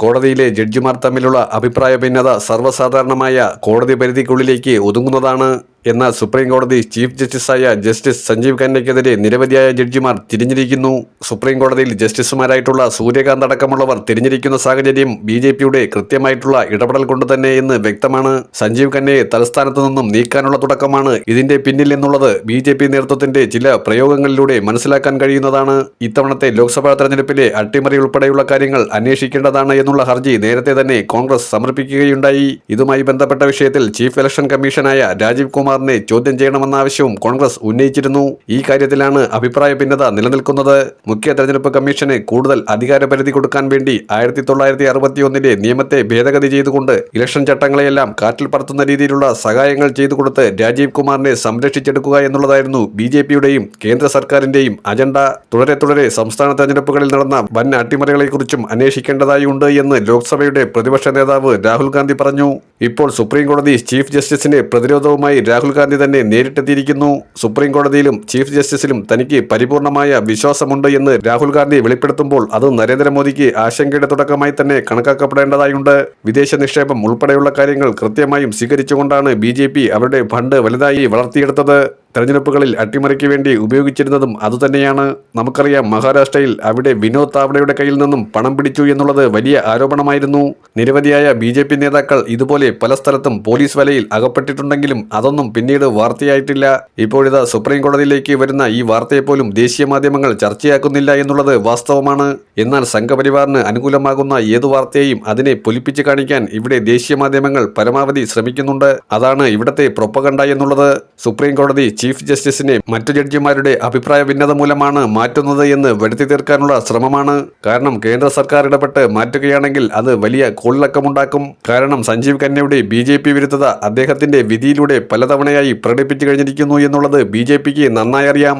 കോടതിയിലെ ജഡ്ജിമാർ തമ്മിലുള്ള അഭിപ്രായ ഭിന്നത സർവസാധാരണമായ കോടതി പരിധിക്കുള്ളിലേക്ക് ഒതുങ്ങുന്നതാണ് എന്നാൽ സുപ്രീം കോടതി ചീഫ് ജസ്റ്റിസായ ജസ്റ്റിസ് സഞ്ജീവ് ഖന്നയ്ക്കെതിരെ നിരവധിയായ ജഡ്ജിമാർ തിരിഞ്ഞിരിക്കുന്നു. സുപ്രീം കോടതിയിൽ ജസ്റ്റിസുമാരായിട്ടുള്ള സൂര്യകാന്ത് അടക്കമുള്ളവർ തിരിഞ്ഞിരിക്കുന്ന സാഹചര്യം ബി ജെ പിയുടെ കൃത്യമായിട്ടുള്ള ഇടപെടൽ കൊണ്ട് തന്നെ എന്ന് വ്യക്തമാണ്. സഞ്ജീവ് ഖന്നയെ തലസ്ഥാനത്ത് നിന്നും നീക്കാനുള്ള തുടക്കമാണ് ഇതിന്റെ പിന്നിൽ എന്നുള്ളത് ബി ജെ പി നേതൃത്വത്തിന്റെ ചില പ്രയോഗങ്ങളിലൂടെ മനസ്സിലാക്കാൻ കഴിയുന്നതാണ്. ഇത്തവണത്തെ ലോക്സഭാ തെരഞ്ഞെടുപ്പിലെ അട്ടിമറി ഉൾപ്പെടെയുള്ള കാര്യങ്ങൾ അന്വേഷിക്കേണ്ടതാണ് എന്നുള്ള ഹർജി നേരത്തെ തന്നെ കോൺഗ്രസ് സമർപ്പിക്കുകയുണ്ടായി. ഇതുമായി ബന്ധപ്പെട്ട വിഷയത്തിൽ ചീഫ് ഇലക്ഷൻ കമ്മീഷനായ രാജീവ് കുമാറിനെ ചോദ്യം ചെയ്യണമെന്ന ആവശ്യവും കോൺഗ്രസ് ഉന്നയിച്ചിരുന്നു. ഈ കാര്യത്തിലാണ് അഭിപ്രായ ഭിന്നത നിലനിൽക്കുന്നത്. മുഖ്യ തെരഞ്ഞെടുപ്പ് കമ്മീഷന് കൂടുതൽ അധികാരപരിധി കൊടുക്കാൻ വേണ്ടി ആയിരത്തി തൊള്ളായിരത്തി അറുപത്തിയൊന്നിലെ നിയമത്തെ ഭേദഗതി ചെയ്തുകൊണ്ട് ഇലക്ഷൻ ചട്ടങ്ങളെയെല്ലാം കാറ്റിൽ പറത്തുന്ന രീതിയിലുള്ള സഹായങ്ങൾ ചെയ്തു കൊടുത്ത് രാജീവ് കുമാറിനെ സംരക്ഷിച്ചെടുക്കുക എന്നുള്ളതായിരുന്നു ബി ജെ പിയുടെയും കേന്ദ്ര സർക്കാരിന്റെയും അജണ്ട. തുടരെ തുടരെ സംസ്ഥാന തെരഞ്ഞെടുപ്പുകളിൽ നടന്ന വൻ അട്ടിമറികളെക്കുറിച്ചും അന്വേഷിക്കേണ്ടതായുണ്ട് എന്ന് ലോക്സഭയുടെ പ്രതിപക്ഷ നേതാവ് രാഹുൽ ഗാന്ധി പറഞ്ഞു. ഇപ്പോൾ സുപ്രീം കോടതി ചീഫ് ജസ്റ്റിസിന്റെ പ്രതിരോധവുമായി രാഹുൽ ഗാന്ധി തന്നെ നേരിട്ടെത്തിയിരിക്കുന്നു. സുപ്രീം കോടതിയിലും ചീഫ് ജസ്റ്റിസിലും തനിക്ക് പരിപൂർണമായ വിശ്വാസമുണ്ട് എന്ന് രാഹുൽ ഗാന്ധി വെളിപ്പെടുത്തുമ്പോൾ അത് നരേന്ദ്രമോദിക്ക് ആശങ്കയുടെ തുടക്കമായി തന്നെ കണക്കാക്കപ്പെടേണ്ടതായുണ്ട്. വിദേശ നിക്ഷേപം ഉൾപ്പെടെയുള്ള കാര്യങ്ങൾ കൃത്യമായും സ്വീകരിച്ചുകൊണ്ടാണ് ബി അവരുടെ ഫണ്ട് വലുതായി വളർത്തിയെടുത്തത്. തെരഞ്ഞെടുപ്പുകളിൽ അട്ടിമറിക്ക് വേണ്ടി ഉപയോഗിച്ചിരുന്നതും അതുതന്നെയാണ് നമുക്കറിയാം മഹാരാഷ്ട്രയിൽ അവിടെ വിനോദ് താവ്ഡയുടെ കയ്യിൽ നിന്നും പണം പിടിച്ചു എന്നുള്ളത് വലിയ ആരോപണമായിരുന്നു. നിരവധിയായ ബി ജെ പി നേതാക്കൾ ഇതുപോലെ പല സ്ഥലത്തും പോലീസ് വലയിൽ അകപ്പെട്ടിട്ടുണ്ടെങ്കിലും അതൊന്നും പിന്നീട് വാർത്തയായിട്ടില്ല. ഇപ്പോഴിതാ സുപ്രീം കോടതിയിലേക്ക് വരുന്ന ഈ വാർത്തയെ പോലും ദേശീയ മാധ്യമങ്ങൾ ചർച്ചയാക്കുന്നില്ല എന്നുള്ളത് വാസ്തവമാണ്. എന്നാൽ സംഘപരിവാറിന് അനുകൂലമാകുന്ന ഏതു വാർത്തയെയും അതിനെ പൊലിപ്പിച്ച് കാണിക്കാൻ ഇവിടെ ദേശീയ മാധ്യമങ്ങൾ പരമാവധി ശ്രമിക്കുന്നുണ്ട്. അതാണ് ഇവിടത്തെ പ്രൊപ്പകണ്ട എന്നുള്ളത്. സുപ്രീം കോടതി ചീഫ് ജസ്റ്റിസിനെ മറ്റു ജഡ്ജിമാരുടെ അഭിപ്രായ ഭിന്നത മൂലമാണ് മാറ്റുന്നത് എന്ന് വരുത്തി തീർക്കാനുള്ള ശ്രമമാണ്. കാരണം കേന്ദ്ര സർക്കാർ ഇടപെട്ട് മാറ്റുകയാണെങ്കിൽ അത് വലിയ കോളിളക്കമുണ്ടാക്കും. കാരണം സഞ്ജീവ് ഖന്നയുടെ ബി ജെ പി വിരുദ്ധത അദ്ദേഹത്തിന്റെ വിധിയിലൂടെ പലതവണയായി പ്രകടിപ്പിച്ചു കഴിഞ്ഞിരിക്കുന്നു എന്നുള്ളത് ബി ജെ പിക്ക് നന്നായി അറിയാം.